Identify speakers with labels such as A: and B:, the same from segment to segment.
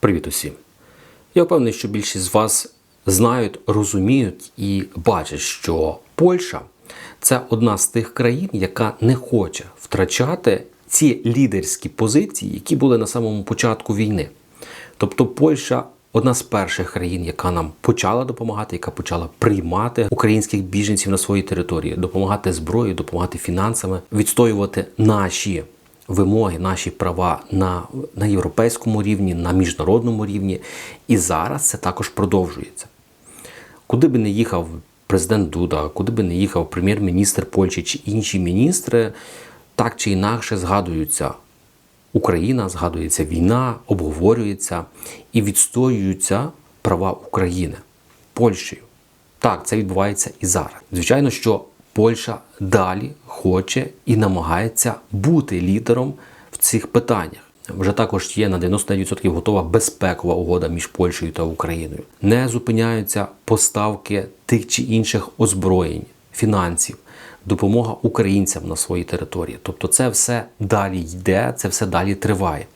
A: Привіт усім! Я впевнений, що більшість з вас знають, розуміють і бачать, що Польща це одна з тих країн, яка не хоче втрачати ці лідерські позиції, які були на самому початку війни. Тобто Польща одна з перших країн, яка нам почала допомагати, яка почала приймати українських біженців на своїй території, допомагати зброєю, допомагати фінансами, відстоювати наші вимоги, наші права на, на європейському рівні, на міжнародному рівні. І зараз це також продовжується. Куди би не їхав президент Дуда, куди би не їхав прем'єр-міністр Польщі чи інші міністри, так чи інакше згадуються Україна, згадується війна, обговорюється і відстоюються права України Польщею. Так, це відбувається і зараз. Звичайно, що Польща далі хоче і намагається бути лідером в цих питаннях. Вже також є на 99% готова безпекова угода між Польщею та Україною. Не зупиняються поставки тих чи інших озброєнь, фінансів, допомога українцям на своїй території. Тобто, це все далі йде, це все далі триває.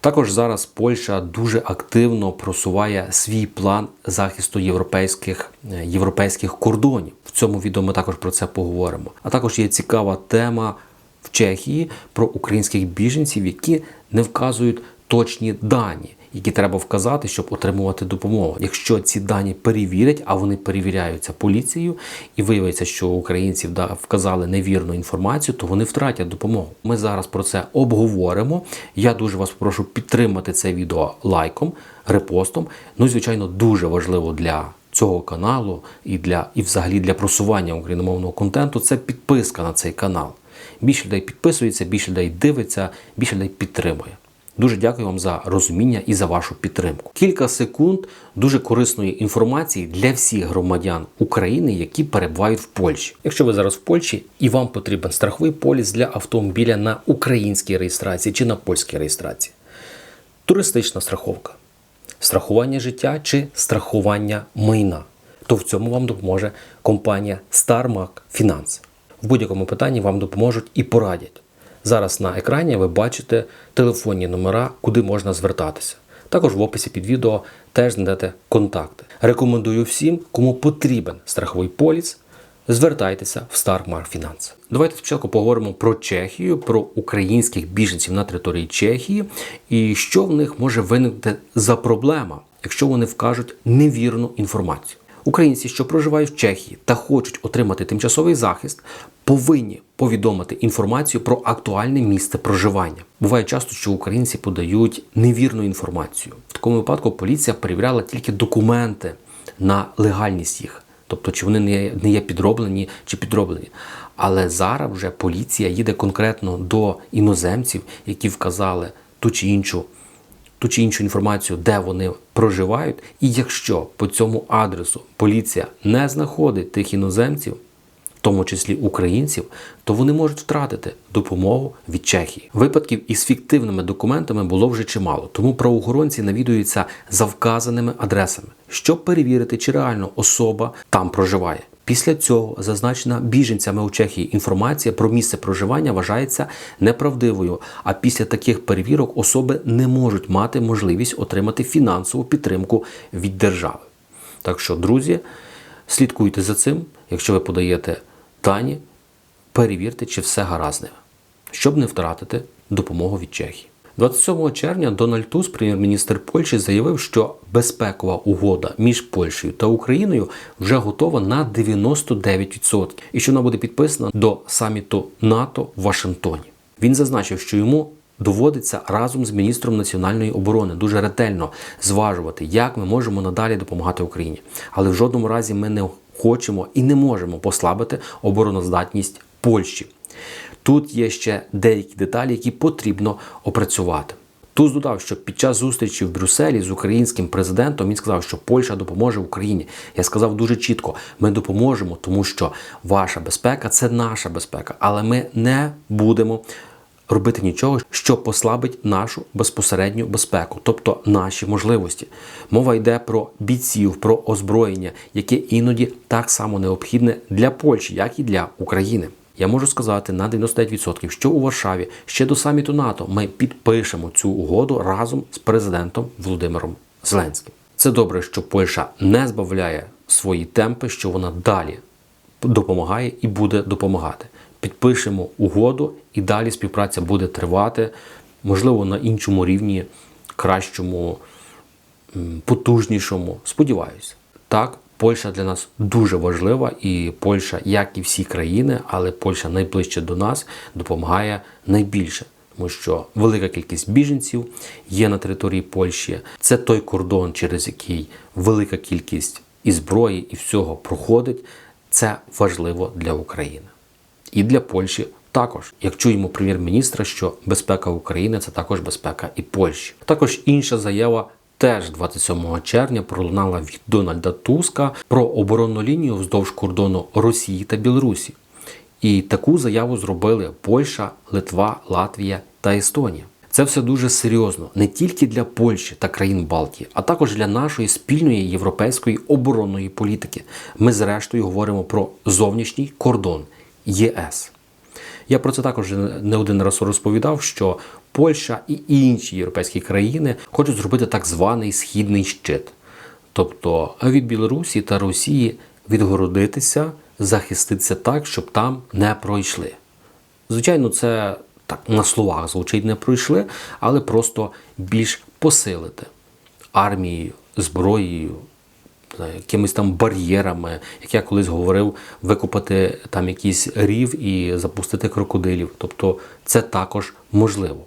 A: Також зараз Польща дуже активно просуває свій план захисту європейських, е, європейських кордонів. В цьому відео ми також про це поговоримо. А також є цікава тема в Чехії про українських біженців, які не вказують точні дані, які треба вказати, щоб отримувати допомогу. Якщо ці дані перевірять, а вони перевіряються поліцією, і виявиться, що українців да, вказали невірну інформацію, то вони втратять допомогу. Ми зараз про це обговоримо. Я дуже вас прошу підтримати це відео лайком, репостом. Ну звичайно, дуже важливо для. Цього каналу і для і взагалі для просування україномовного контенту це підписка на цей канал. Більше людей підписується, більше людей дивиться, більше людей підтримує. Дуже дякую вам за розуміння і за вашу підтримку. Кілька секунд дуже корисної інформації для всіх громадян України, які перебувають в Польщі. Якщо ви зараз в Польщі і вам потрібен страховий поліс для автомобіля на українській реєстрації чи на польській реєстрації, туристична страховка, страхування життя чи страхування майна, то в цьому вам допоможе компанія StarMac Finance. В будь-якому питанні вам допоможуть і порадять. Зараз на екрані ви бачите телефонні номера, куди можна звертатися. Також в описі під відео теж знайдете контакти. Рекомендую всім, кому потрібен страховий поліс, звертайтеся в StarMar Finance. Давайте спочатку поговоримо про Чехію, про українських біженців на території Чехії і що в них може виникнути за проблема, якщо вони вкажуть невірну інформацію. Українці, що проживають в Чехії та хочуть отримати тимчасовий захист, повинні повідомити інформацію про актуальне місце проживання. Буває часто, що українці подають невірну інформацію. В такому випадку поліція перевіряла тільки документи на легальність їх, тобто чи вони не є, підроблені чи підроблені. Але зараз вже поліція їде конкретно до іноземців, які вказали ту чи іншу ту чи іншу інформацію, де вони проживають, і якщо по цьому адресу поліція не знаходить тих іноземців, в тому числі українців, то вони можуть втратити допомогу від Чехії. Випадків із фіктивними документами було вже чимало, тому правоохоронці навідуються за вказаними адресами, щоб перевірити, чи реально особа там проживає. Після цього зазначена біженцями у Чехії інформація про місце проживання вважається неправдивою. А після таких перевірок особи не можуть мати можливість отримати фінансову підтримку від держави. Так що, друзі, слідкуйте за цим, якщо ви подаєте дані, перевірте, чи все гаразд, щоб не втратити допомогу від Чехії. 27 червня Дональд Туск, прем'єр-міністр Польщі, заявив, що безпекова угода між Польщею та Україною вже готова на 99% і що вона буде підписана до саміту НАТО в Вашингтоні. Він зазначив, що йому доводиться разом з міністром національної оборони дуже ретельно зважувати, як ми можемо надалі допомагати Україні. Але в жодному разі ми не хочемо і не можемо послабити обороноздатність Польщі. Тут є ще деякі деталі, які потрібно опрацювати. Туз додав, що під час зустрічі в Брюсселі з українським президентом він сказав, що Польща допоможе Україні. Я сказав дуже чітко: ми допоможемо, тому що ваша безпека це наша безпека, але ми не будемо робити нічого, що послабить нашу безпосередню безпеку, тобто наші можливості. Мова йде про бійців, про озброєння, яке іноді так само необхідне для Польщі, як і для України. Я можу сказати на 99%, що у Варшаві ще до саміту НАТО ми підпишемо цю угоду разом з президентом Володимиром Зеленським. Це добре, що Польща не збавляє свої темпи, що вона далі допомагає і буде допомагати. Підпишемо угоду, і далі співпраця буде тривати, можливо, на іншому рівні, кращому, потужнішому. Сподіваюся. Так, Польща для нас дуже важлива, і Польща, як і всі країни, але Польща найближче до нас допомагає найбільше. Тому що велика кількість біженців є на території Польщі. Це той кордон, через який велика кількість і зброї, і всього проходить. Це важливо для України і для Польщі також. Як чуємо прем'єр-міністра, що безпека України це також безпека і Польщі. Також інша заява. Теж 27 червня пролунала від Дональда Туска про оборонну лінію вздовж кордону Росії та Білорусі. І таку заяву зробили Польща, Литва, Латвія та Естонія. Це все дуже серйозно не тільки для Польщі та країн Балтії, а також для нашої спільної європейської оборонної політики. Ми, зрештою, говоримо про зовнішній кордон ЄС. Я про це також не один раз розповідав, що Польща і інші європейські країни хочуть зробити так званий східний щит, тобто від Білорусі та Росії відгородитися, захиститися так, щоб там не пройшли. Звичайно, це так на словах звучить не пройшли, але просто більш посилити армією, зброєю, якимись там бар'єрами, як я колись говорив, викопати там якийсь рів і запустити крокодилів. Тобто це також можливо.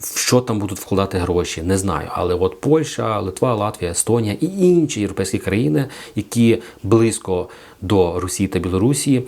A: В що там будуть вкладати гроші, не знаю. Але от Польща, Литва, Латвія, Естонія і інші європейські країни, які близько до Росії та Білорусі,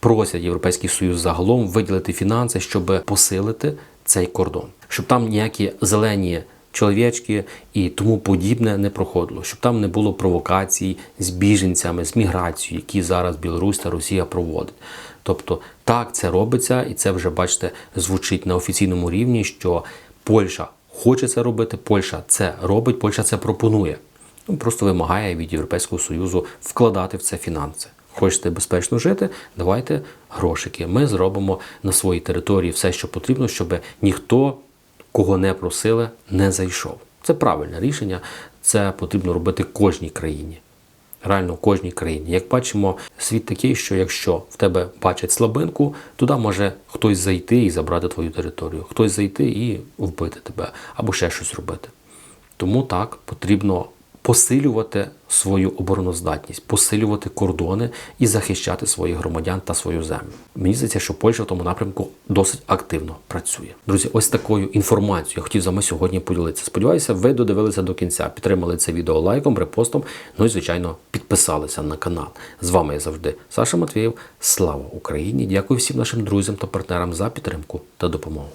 A: просять Європейський Союз загалом виділити фінанси, щоб посилити цей кордон, щоб там ніякі зелені чоловічки і тому подібне не проходило, щоб там не було провокацій з біженцями, з міграцією, які зараз Білорусь та Росія проводять. Тобто так це робиться, і це вже бачите звучить на офіційному рівні, що Польща хоче це робити, Польща це робить, Польща це пропонує. Ну, просто вимагає від Європейського Союзу вкладати в це фінанси. Хочете безпечно жити, давайте грошики. Ми зробимо на своїй території все, що потрібно, щоб ніхто, кого не просили, не зайшов. Це правильне рішення. Це потрібно робити кожній країні. Реально кожній країні. Як бачимо, світ такий, що якщо в тебе бачать слабинку, туди може хтось зайти і забрати твою територію, хтось зайти і вбити тебе або ще щось робити. Тому так потрібно посилювати свою обороноздатність, посилювати кордони і захищати своїх громадян та свою землю. Мені здається, що Польща в тому напрямку досить активно працює. Друзі, ось такою інформацією я хотів з вами сьогодні поділитися. Сподіваюся, ви додивилися до кінця, підтримали це відео лайком, репостом. Ну і звичайно, підписалися на канал. З вами я завжди Саша Матвієв. Слава Україні! Дякую всім нашим друзям та партнерам за підтримку та допомогу.